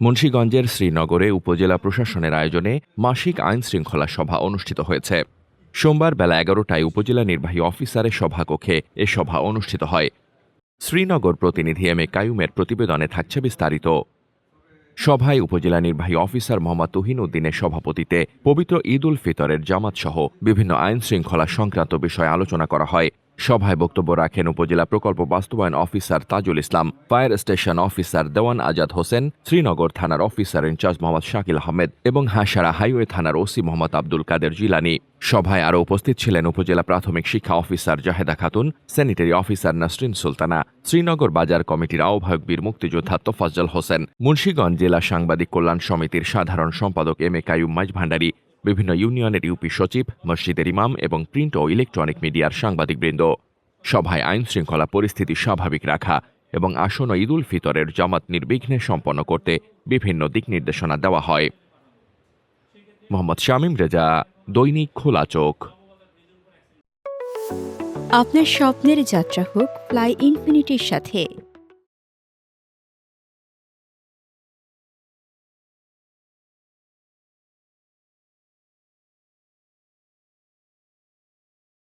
মুন্সীগঞ্জের শ্রীনগরে উপজেলা প্রশাসনের আয়োজনে মাসিক আইন শৃঙ্খলা সভা অনুষ্ঠিত হয়েছে। সোমবার বেলা এগারোটায় উপজেলা নির্বাহী অফিসারের সভাকক্ষে এ সভা অনুষ্ঠিত হয়। শ্রীনগর প্রতিনিধি এম এ কায়ুমের প্রতিবেদনে থাকছে বিস্তারিত। সভায় উপজেলা নির্বাহী অফিসার মোহাম্মদ তুহিন উদ্দিনের সভাপতিতে পবিত্র ঈদ উল ফিতরের জামাত সহ বিভিন্ন আইন শৃঙ্খলা সংক্রান্ত বিষয়ে আলোচনা করা হয়। সভায় বক্তব্য রাখেন উপজেলা প্রকল্প বাস্তবায়ন officer Tajul Islam, fire station officer Dewan Azad Hossain, Sreenagar থানার অফিসার ইনচার্জ মোহাম্মদ শাকিল আহমেদ এবং হাসারা হাইওয়ে থানার ওসি মোহাম্মদ আব্দুল কাদের জিলানি। সভায় আরও উপস্থিত ছিলেন উপজেলা প্রাথমিক শিক্ষা officer Zaheda Khatun, sanitary officer Nasrin Sultana, Sreenagar বাজার কমিটির আহ্বায়ক বীর মুক্তিযোদ্ধা তোফাজ্জল হোসেন, মুন্সীগঞ্জ জেলা সাংবাদিক কল্যাণ সমিতির সাধারণ সম্পাদক এম এ কায়ুম মাইজ বিভিন্ন ইউনিয়নের ইউপি সচিব, মসজিদের ইমাম এবং প্রিন্ট ও ইলেকট্রনিক মিডিয়ার সাংবাদিকবৃন্দ। সভায় আইন শৃঙ্খলা পরিস্থিতি স্বাভাবিক রাখা এবং আসন্ন ঈদুল ফিতরের জামাত নির্বিঘ্নে সম্পন্ন করতে বিভিন্ন দিক নির্দেশনা দেওয়া হয়। মোহাম্মদ শামীম রেজা, দৈনিক খোলা চোখ। আপনার স্বপ্নের যাত্রা হোক, ফ্লাই ইনফিনিটির সাথে।